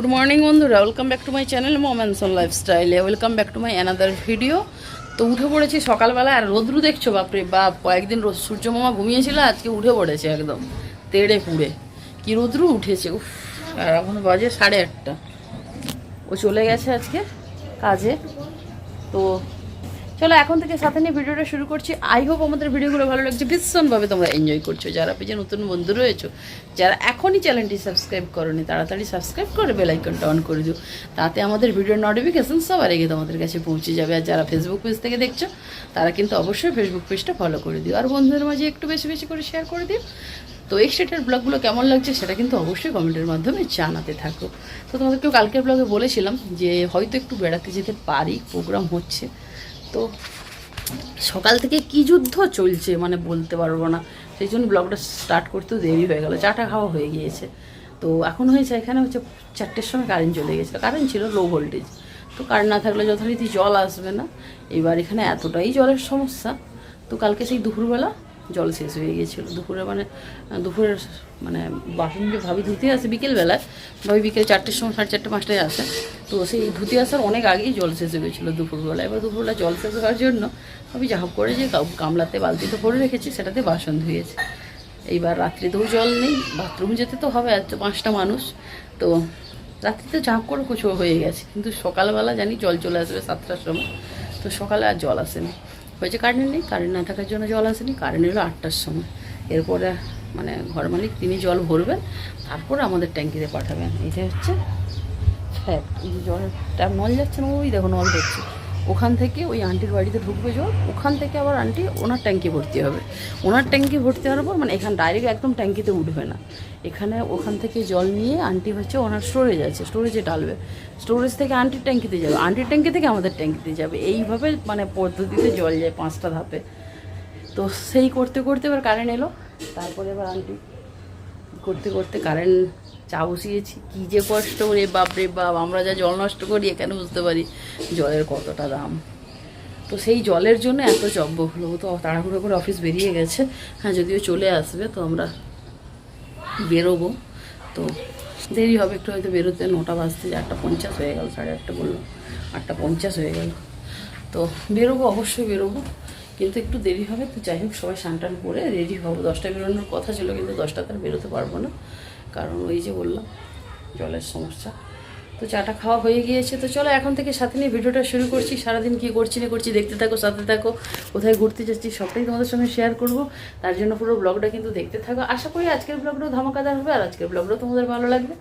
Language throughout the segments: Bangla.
গুড মর্নিং বন্ধুরা। Welcome back to my channel মোমেন্সন লাইফস্টাইলে welcome back to my another video তো উঠে পড়েছি সকালবেলা আর রোদ্রু দেখছ, বাপরে বাপ। কয়েকদিন রোদ সূর্য মামা ঘুমিয়েছিল, আজকে উঠে পড়েছে একদম। তেড়ে পুড়ে। কি রোদ্রু উঠেছে, উফ। আর এখন বাজে সাড়ে আটটা। ও চলে গেছে আজকে কাজে। তো চলো, এখন থেকে সাথে নিয়ে ভিডিওটা শুরু করছি। আই হোপ আমাদের ভিডিওগুলো ভালো লাগছে। ভীষণভাবে তোমরা এনজয় করছ। যারা পেজে নতুন বন্ধু রয়েছো, যারা এখনই চ্যানেলটি সাবস্ক্রাইব করনি, তাড়াতাড়ি সাবস্ক্রাইব করে বেল আইকনটা অন করে দিও। তাতে আমাদের ভিডিওর নোটিফিকেশন সবার আগে তোমাদের কাছে পৌঁছে যাবে। আর যারা ফেসবুক পেজ থেকে দেখছ, তারা কিন্তু অবশ্যই ফেসবুক পেজটা ফলো করে দিও। আর বন্ধুদের মাঝে একটু বেশি বেশি করে শেয়ার করে দিও। তো এই সেটের ব্লগগুলো কেমন লাগছে, সেটা কিন্তু অবশ্যই কমেন্টের মাধ্যমে জানাতে থাকো। তো তোমাদেরকেও কালকের ব্লগে বলেছিলাম যে হয়তো একটু বেড়াতে যেতে পারি প্রোগ্রাম হচ্ছে। তো সকাল থেকে কি যুদ্ধ চলছে মানে বলতে পারব না। সেই জন্য ব্লগটা স্টার্ট করতেও দেরি হয়ে গেল। চাটা খাওয়া হয়ে গিয়েছে। তো এখন হয়েছে এখানে হচ্ছে চারটের সময় কারেন্ট চলে গেছিল কারেন্ট ছিল লো ভোল্টেজ তো কারেন্ট না থাকলে যথারীতি জল আসবে না। এবার এখানে এতটাই জলের সমস্যা। তো কালকে সেই দুপুরবেলা জল শেষ হয়ে গিয়েছিল। দুপুরে মানে দুপুরের মানে বাসন যে ভাবি ধুতে আসে বিকেলবেলায়, ভাবি বিকেল চারটের সময়, সাড়ে চারটে, পাঁচটায় আসে। তো সেই ধুতে আসার অনেক আগেই জল শেষ হয়ে গেছিল দুপুরবেলা এবার দুপুরবেলা জল শেষ হওয়ার জন্য আমি যা হোক করে যে গাম- গামলাতে বালতিতে ভরে রেখেছি, সেটাতে বাসন ধুয়েছি। এইবার রাত্রিতেও জল নেই, বাথরুম যেতে তো হবে এত পাঁচটা মানুষ। তো রাত্রিতে ঝাঁপ করে কুচো হয়ে গেছে। কিন্তু সকালবেলা জানি জল চলে আসবে সাতটার সময়। তো সকালে আর জল আসেনি। হয়েছে কারেন্ট নেই কারেন্ট না থাকার জন্য জল আসেনি কারেন্ট এলো আটটার সময়। এরপরে মানে ঘর মালিক, তিনি জল ভরবেন, তারপর আমাদের ট্যাঙ্কিতে পাঠাবেন। এটা হচ্ছে হ্যাঁ এই যে জলের নল যাচ্ছে না, ওই দেখো নল হচ্ছে ওখান থেকে ওই আন্টির বাড়িতে ঢুকবে জল ওখান থেকে আবার আন্টি ওনার ট্যাঙ্কি ভর্তি হবে। ওনার ট্যাঙ্কি ভর্তি হওয়ার পর মানে এখানে ডাইরেক্ট একদম ট্যাঙ্কিতে উঠবে না। এখানে ওখান থেকে জল নিয়ে আন্টি হচ্ছে ওনার স্টোরেজ আছে স্টোরেজে ডালবে স্টোরেজ থেকে আন্টির ট্যাঙ্কিতে যাবে। আন্টির ট্যাঙ্কি থেকে আমাদের ট্যাঙ্কিতে যাবে। এইভাবে মানে পদ্ধতিতে জল যায় পাঁচটা ধাপে। তো সেই করতে করতে এবার কারেন্ট এলো। তারপরে এবার আন্টি করতে করতে কারেন্ট চা বসিয়েছি, কী যে কষ্ট রে বাপ রে বাপ, আমরা যা জল নষ্ট করি এখানে বুঝতে পারি? জলের কতটা দাম? তো সেই জলের জন্য এত জব্ব হলো। তো তাড়াহুড়ো করে অফিস বেরিয়ে গেছে। হ্যাঁ যদিও চলে আসবে, তো আমরা বেরোবো। তো দেরি হবে, একটু হয়তো বেরোতে। নটা বাজতে, আটটা পঞ্চাশ হয়ে গেল, সাড়ে আটটা বলল। আটটা পঞ্চাশ হয়ে গেল। তো বেরোবো, অবশ্যই বেরোবো। কিন্তু একটু দেরি হবে, তো যাই হোক, সবাই স্নান টান করে রেডি হব। দশটায় বেরোনোর কথা ছিল, কিন্তু দশটা তার বেরোতে পারব না। কারণ ওই যে বললাম, জলের সমস্যা। তো চাটা খাওয়া হয়ে গিয়েছে। তো চলো এখন থেকে সাথে নিয়ে ভিডিওটা শুরু করছি। সারাদিন কী করছি না করছি দেখতে থাকো, সাথে থাকো, কোথায় ঘুরতে যাচ্ছি সবটাই তোমাদের সঙ্গে শেয়ার করব। তার জন্য পুরো ব্লগটা কিন্তু দেখতে থাকো। আশা করি আজকের ব্লগটাও ধামাকাদার হবে আর আজকের ব্লগটাও তোমাদের ভালো লাগবে।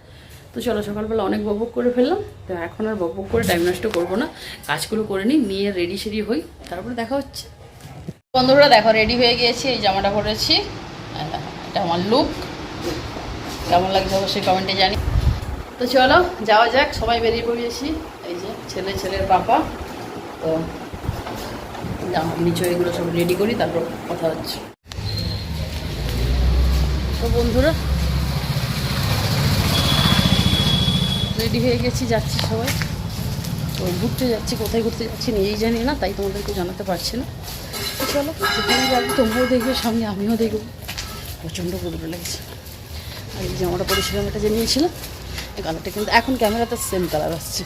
তো চলো সকালবেলা অনেক বকবক করে ফেললাম। তো এখন আর বকবক করে টাইম নষ্ট করব না। কাজগুলো করে নিই, নিয়ে রেডি সেডি হই। তারপরে দেখা হচ্ছে। বন্ধুরা দেখো রেডি হয়ে গিয়েছি, এই জামাটা পরেছি। এটা আমার লুক কেমন লাগছে অবশ্যই কমেন্টে জানি। তো চলো, যাওয়া যাক, সবাই বেরিয়ে পড়িয়েছি। এই যে ছেলে, ছেলের পাপা। তো নিচে এগুলো সব রেডি করি, তারপর কথা হচ্ছে। তো বন্ধুরা রেডি হয়ে গেছি, যাচ্ছি সবাই। তো ঘুরতে যাচ্ছি, কোথায় ঘুরতে যাচ্ছি নিজেই জানি না, তাই তোমাদেরকে জানাতে পারছি না। চলো তোমরাও দেখবে, সামনে আমিও দেখব। প্রচণ্ড গরুর লেগেছে। আর এই জামাটা পরেছিলাম, এটা যে নিয়েছিলাম, এই কালারটা কিন্তু এখন ক্যামেরাতে সেম কালার আসছে।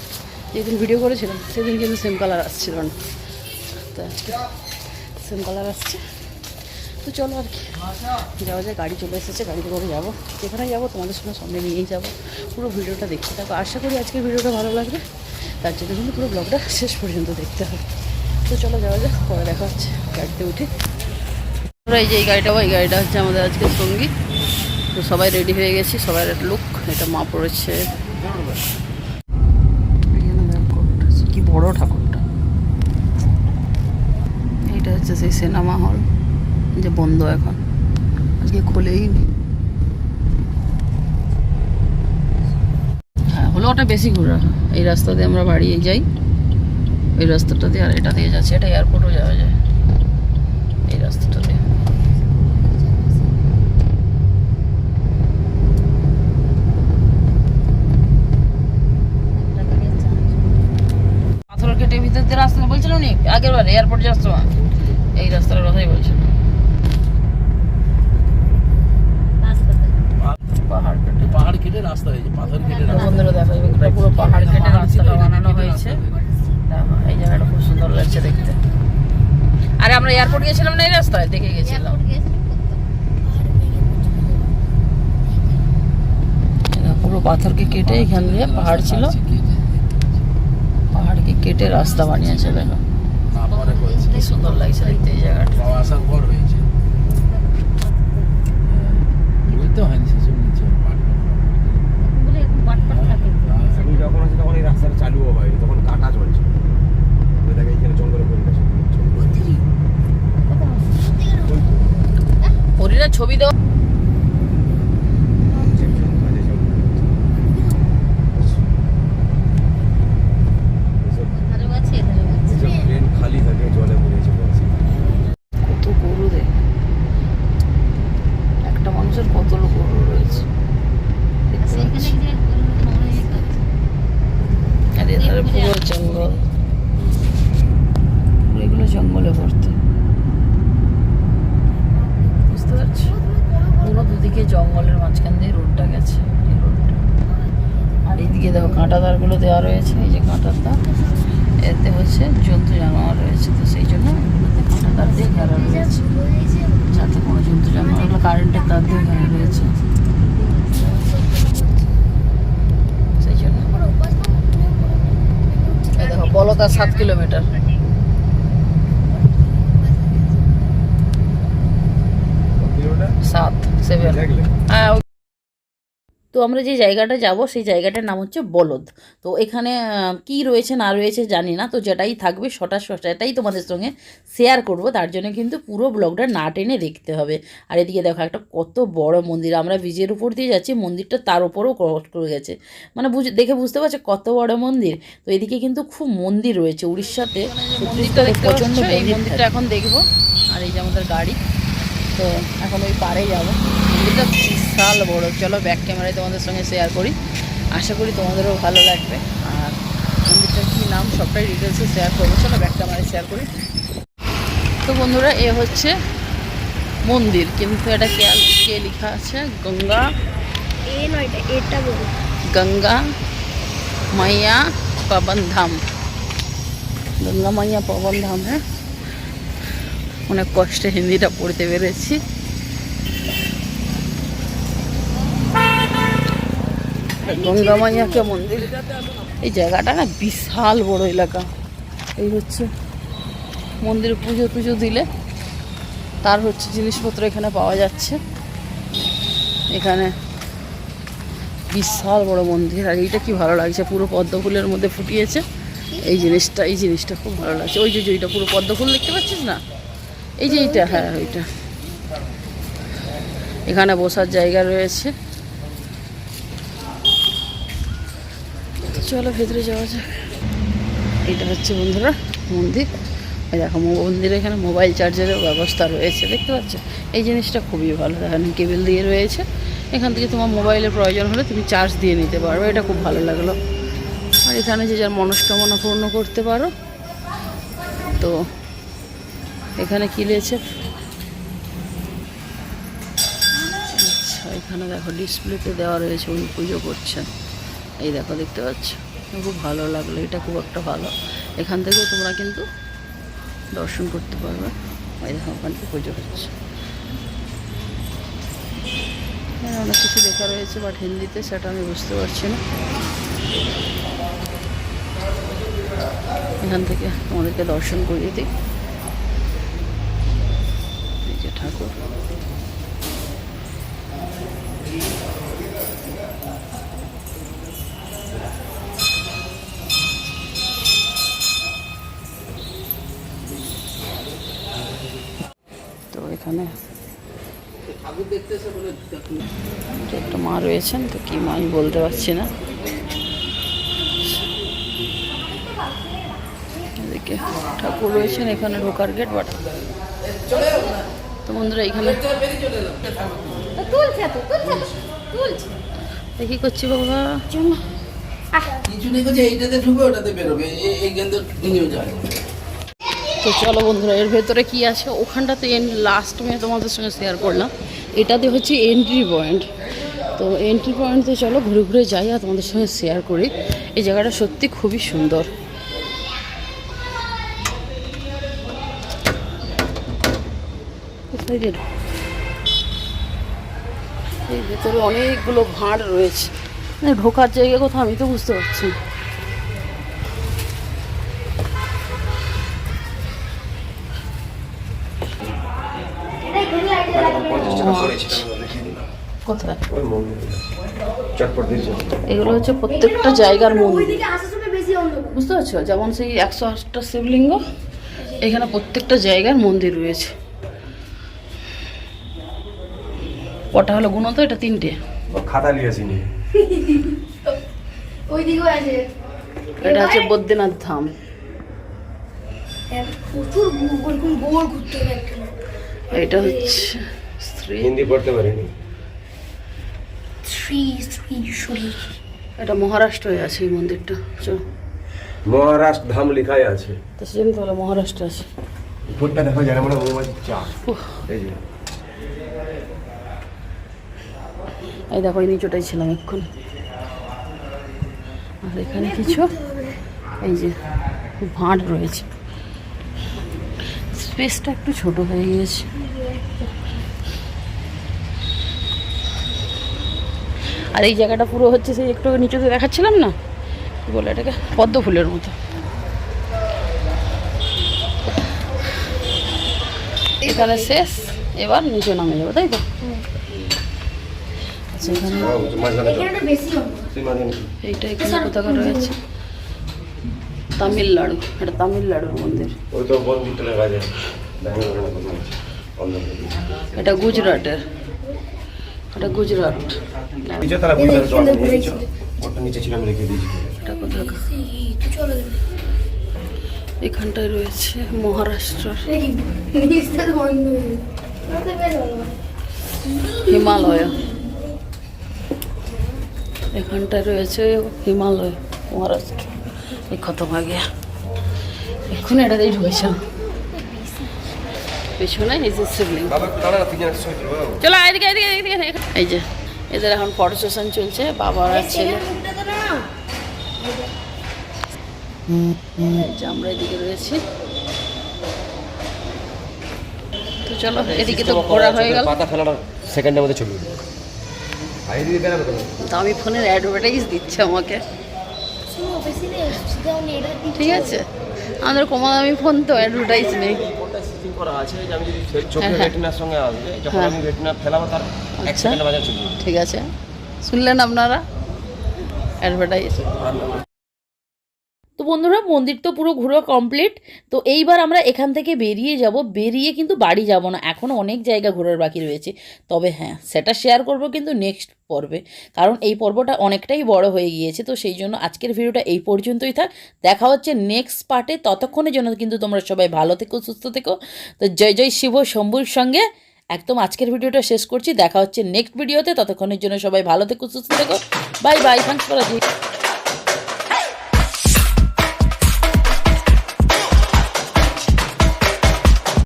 যেদিন ভিডিও করেছিলাম, সেদিন কিন্তু সেম কালার আসছিল না। তো আজকে সেম কালার আসছে। তো চলো আর কি। যাওয়া যায় গাড়ি চলে এসেছে, গাড়িতে করে যাব। যেখানে যাব, তোমাদের সঙ্গে সঙ্গে নিয়েই যাব। পুরো ভিডিওটা দেখতে থাকো। আশা করি আজকের ভিডিওটা ভালো লাগবে। তার জন্য কিন্তু পুরো ব্লগটা শেষ পর্যন্ত দেখতে হবে। তো চলো যাওয়া যাক, পরে দেখা হচ্ছে। গাড়িতে উঠে এই যে এই গাড়িটা এই গাড়িটা হচ্ছে আমাদের আজকের সঙ্গী। তো সবাই রেডি হয়ে গেছি, সবার একটা লুক এটা মা পড়েছে কি বড় ঠাকুরটা। এইটা হচ্ছে সেই সিনেমা হল যে বন্ধ এখন। আজকে খোলেই নি। হ্যাঁ হলো ওটা বেশি ঘোরা। এই রাস্তা দিয়ে আমরা বাড়ি যাই। ওই রাস্তাটা দিয়ে আর এটা দিয়ে যাচ্ছে, এটা এয়ারপোর্টও যাওয়া যায় এই রাস্তাটা দিয়ে পাথর কেটে ভিতর দিয়ে রাস্তা বলছিল উনি আগের বার এয়ারপোর্ট যাচ্ছ এই রাস্তার কথাই বলছিল পাহাড় কেটে পাহাড় কেটে রাস্তা হয়েছে পাথর কেটে রাস্তা বন্ধুরা দেখো এটা পুরো পাহাড় কেটে রাস্তাটা বানানো হয়েছে। এই জায়গাটা খুব সুন্দর লাগছে দেখতে। আরে আমরা এয়ারপোর্ট গেছিলাম না এই রাস্তায়? দেখে গেছিলাম। পুরো পাথরকে কেটে এখান দিয়ে পাহাড় ছিল। পাহাড়কে কেটে রাস্তা বানিয়েছে দেখো। কি সুন্দর লাগছে দেখতে এই জায়গাটা। আসার পর হয়েছে। বুঝতে হয়নি সেসব নিচে আমি যখন আছি তখন এই রাস্তাটা চালুও হয়নি তখন কাটা চলছে ওই দেখে এখানে জঙ্গলে পড়ে গেছে হরিণের ছবি দেওয়া ট্রেন খালি থাকে জলে পড়েছে বলছি কত গরু দেখ একটা মানুষের কত লোক রয়েছে দেখতে পাচ্ছি। का सात किलोमीटर। सात सेवन। আমরা যে জায়গাটা যাব সেই জায়গাটার নাম হচ্ছে বলদ। তো এখানে কি রয়েছে না রয়েছে জানি না। তো যেটাই থাকবে সটা সেটাই তোমাদের সঙ্গে শেয়ার করব। তার জন্য কিন্তু পুরো ব্লগটা না টেনে দেখতে হবে। আর এদিকে দেখো একটা কত বড় মন্দির। আমরা ব্রিজের উপর দিয়ে যাচ্ছি মন্দিরটা তার উপরেও ক্রস করে গেছে। মানে বুঝে দেখে বুঝতে পারছ কত বড় মন্দির। তো এদিকে কিন্তু খুব মন্দির রয়েছে উড়িষ্যাতে। এই মন্দিরটা এখন দেখব। আর এই যে আমাদের গাড়ি। তো এখন ওই পাড়ে যাব। মন্দিরটা বিশাল বড়। চলো ব্যাক ক্যামেরায় তোমাদের সঙ্গে শেয়ার করি। আশা করি তোমাদেরও ভালো লাগবে। আর মন্দিরটার কী নাম সবটাই ডিটেলসে শেয়ার করব। চলো ব্যাক ক্যামেরায় শেয়ার করি। তো বন্ধুরা এ হচ্ছে মন্দির। কিন্তু এটা কে কে লেখা আছে? গঙ্গা এটা এটা গঙ্গা মাইয়া পবন ধাম গঙ্গা মাইয়া পবন ধাম হ্যাঁ? অনেক কষ্টে হিন্দিটা পড়তে পেরেছি। গঙ্গা মাইয়াকে মন্দির। এই জায়গাটা না বিশাল বড় এলাকা। এই হচ্ছে মন্দির পুজো টুজো দিলে তার হচ্ছে জিনিসপত্র এখানে পাওয়া যাচ্ছে। এখানে বিশাল বড় মন্দির। আর এইটা কি ভালো লাগছে? পুরো পদ্ম ফুলের মধ্যে ফুটিয়েছে। এই জিনিসটা এই জিনিসটা খুব ভালো লাগছে। ওই যে ওইটা পুরো পদ্ম ফুল দেখতে পাচ্ছিস না? এই যে এইটা হ্যাঁ ওইটা। এখানে বসার জায়গা রয়েছে। চলো ভেতরে যাওয়া যাক। এটা হচ্ছে বন্ধুরা মন্দির। দেখো মন্দিরে এখানে মোবাইল চার্জারের ব্যবস্থা রয়েছে, দেখতে পাচ্ছ? এই জিনিসটা খুবই ভালো, এখানে কেবিল দিয়ে রয়েছে। এখান থেকে তোমার মোবাইলের প্রয়োজন হলে তুমি চার্জ দিয়ে নিতে পারবে, এটা খুব ভালো লাগল। আর এখানে যে যার মনস্কামনা পূর্ণ করতে পারো। তো এখানে কি রয়েছে আচ্ছা এখানে দেখো ডিসপ্লেতে দেওয়া রয়েছে, উনি পুজো করছেন। এই দেখো, দেখতে পাচ্ছ? খুব ভালো লাগল, এটা খুব একটা ভালো। এখান থেকেও তোমরা কিন্তু দর্শন করতে পারবে। এই দেখো, ওখান থেকে পুজো হচ্ছে। এখানে অনেক কিছু লেখা রয়েছে বাট হিন্দিতে সেটা আমি বুঝতে পারছি না। এখান থেকে তোমাদেরকে দর্শন করিয়ে দিই। ঠাকুর। তো এখানে একটা মা রয়েছেন, তো কি মা আমি বলতে পারছি না। এদিকে ঠাকুর রয়েছেন, এখানে ঢোকার গেট বাট তো বন্ধুরা এখানে তুলছে তো তুলছে তুলছে এ করছি বাবা? তো চলো বন্ধুরা এর ভেতরে কি আছে? ওখানটাতে এন্ড লাস্ট মে তোমাদের সঙ্গে শেয়ার করলাম। এটাতে হচ্ছে এন্ট্রি পয়েন্ট তো এন্ট্রি পয়েন্টে চলো ঘুরে ঘুরে যাই আর তোমাদের সঙ্গে শেয়ার করি। এই জায়গাটা সত্যি খুবই সুন্দর। গেল? এই ভেতরে অনেকগুলো ভাঁড় রয়েছে। মানে ঢোকার জায়গা কোথাও আমি তো বুঝতে পারছি এগুলো হচ্ছে প্রত্যেকটা জায়গার মন্দির। বুঝতে পারছ? যেমন সেই একশো আটটা শিবলিঙ্গ, এখানে প্রত্যেকটা জায়গার মন্দির রয়েছে। কটা হলো গুণ তো এটা তিনটে। খাতা নিয়েছিনি ওইদিকেও আছে। এটা হচ্ছে বদ্রীনাথ ধাম প্রচুর গো- গোল ঘুরতে এটা হচ্ছে স্ত্রী। হিন্দি পড়তে পারিনি। শ্রী শ্রী শরী এটা মহারাষ্ট্রে আছে এই মন্দিরটা। চলো। মহারাষ্ট্র ধাম লেখাই আছে। তো সেজন্য তাহলে মহারাষ্ট্র আছে। উপরটা দেখা যায় না মানে চা এই যে। এই দেখো, এই নিচটাই ছিলাম এক্ষুনি। আর এখানে কিছু? এই যে ভাঁড় রয়েছে। স্পেসটা একটু ছোট হয়ে গিয়েছে। আর এই জায়গাটা পুরো হচ্ছে সেই একটু নিচুতে দেখাচ্ছিলাম না? বলে এটাকে? পদ্ম ফুলের মতো। এখানে শেষ, এবার নিচে নামে যাব তাই তো? আচ্ছা এখানে। এইটা এখানে কোথাকার রয়েছে? তামিলনাড়ু। এটা তামিলনাড়ুর মন্দির। এটা গুজরাটের। এটা গুজরাট। এখানটায় রয়েছে ভালো। হিমালয়। এখানটায় রয়েছে হিমালয় মহারাষ্ট্র। এই খতম আগে এক্ষুনি এটাতেই ঢুকেছিলাম পেছনে এই যে শিবলিঙ্গ। চলো এদিকে এদিকে এদিকে। এই যে এদের এখন ফটো সেশন চলছে বাবা আর ছেলে। এখানে মুখটা তো না এই যে আমরা এদিকে রয়েছি। তো চলো এদিকে তো ঘোরা হয়ে গেল। পাতা ফেলাটা সেকেন্ডের মধ্যে চলবে আর এদিকে বেরাবে তো দামি ফোনের অ্যাডভার্টাইজ দিচ্ছে আমাকে। ঠিক আছে আমাদের কমা দামি ফোন তো অ্যাডভার্টাইজ নেই আমি হ্যাঁ, হ্যাঁ। হ্যাঁ। আমি আচ্ছা। ঠিক আছে শুনলেন আপনারা অ্যাডভার্টাইজ তো বন্ধুরা, মন্দির তো পুরো ঘুরো কমপ্লিট তো এইবার আমরা এখান থেকে বেরিয়ে যাব। বেরিয়ে কিন্তু বাড়ি যাব না। এখনও অনেক জায়গা ঘোরার বাকি রয়েছে। তবে হ্যাঁ সেটা শেয়ার করব কিন্তু নেক্সট পর্বে। কারণ এই পর্বটা অনেকটাই বড় হয়ে গিয়েছে। তো সেই জন্য আজকের ভিডিওটা এই পর্যন্তই থাক। দেখা হচ্ছে নেক্সট পার্টে ততক্ষণের জন্য কিন্তু তোমরা সবাই ভালো থেকো, সুস্থ থেকো। তো জয় জয় শিব শম্ভুর সঙ্গে একদম আজকের ভিডিওটা শেষ করছি। দেখা হচ্ছে নেক্সট ভিডিওতে ততক্ষণের জন্য সবাই ভালো থেকো, সুস্থ থেকো। Bye bye thanks for